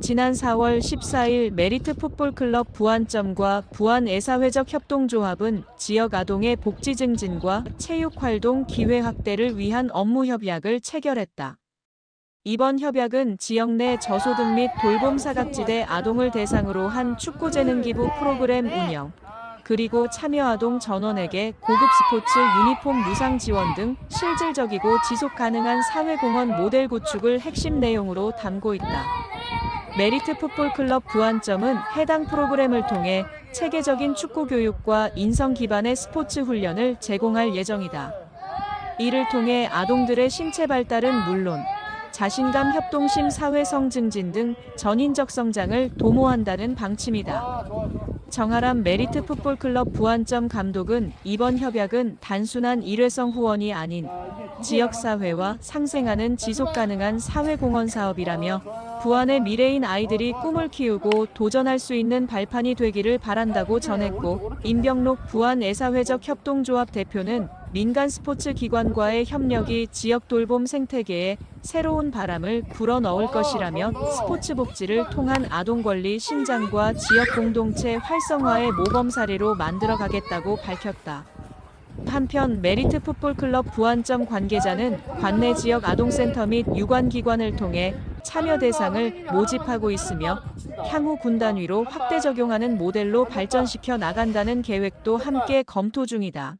지난 4월 14일 메리트 풋볼클럽 부안점과 부안애사회적 협동조합은 지역 아동의 복지 증진과 체육 활동 기회 확대를 위한 업무 협약을 체결했다. 이번 협약은 지역 내 저소득 및 돌봄 사각지대 아동을 대상으로 한 축구 재능 기부 프로그램 운영, 그리고 참여 아동 전원에게 고급 스포츠 유니폼 무상 지원 등 실질적이고 지속 가능한 사회공헌 모델 구축을 핵심 내용으로 담고 있다. 메리트 풋볼클럽 부안점은 해당 프로그램을 통해 체계적인 축구 교육과 인성 기반의 스포츠 훈련을 제공할 예정이다. 이를 통해 아동들의 신체 발달은 물론 자신감 협동심 사회성 증진 등 전인적 성장을 도모한다는 방침이다. 정아람 메리트 풋볼클럽 부안점 감독은 이번 협약은 단순한 일회성 후원이 아닌 지역사회와 상생하는 지속가능한 사회공헌 사업이라며 부안의 미래인 아이들이 꿈을 키우고 도전할 수 있는 발판이 되기를 바란다고 전했고 임병록 부안 애사회적 협동조합 대표는 민간 스포츠 기관과의 협력이 지역 돌봄 생태계에 새로운 바람을 불어 넣을 것이라며 스포츠 복지를 통한 아동 권리 신장과 지역 공동체 활성화의 모범 사례로 만들어 가겠다고 밝혔다. 한편 메리트 풋볼클럽 부안점 관계자는 관내 지역 아동센터 및 유관기관을 통해 참여 대상을 모집하고 있으며 향후 군단 위로 확대 적용하는 모델로 발전시켜 나간다는 계획도 함께 검토 중이다.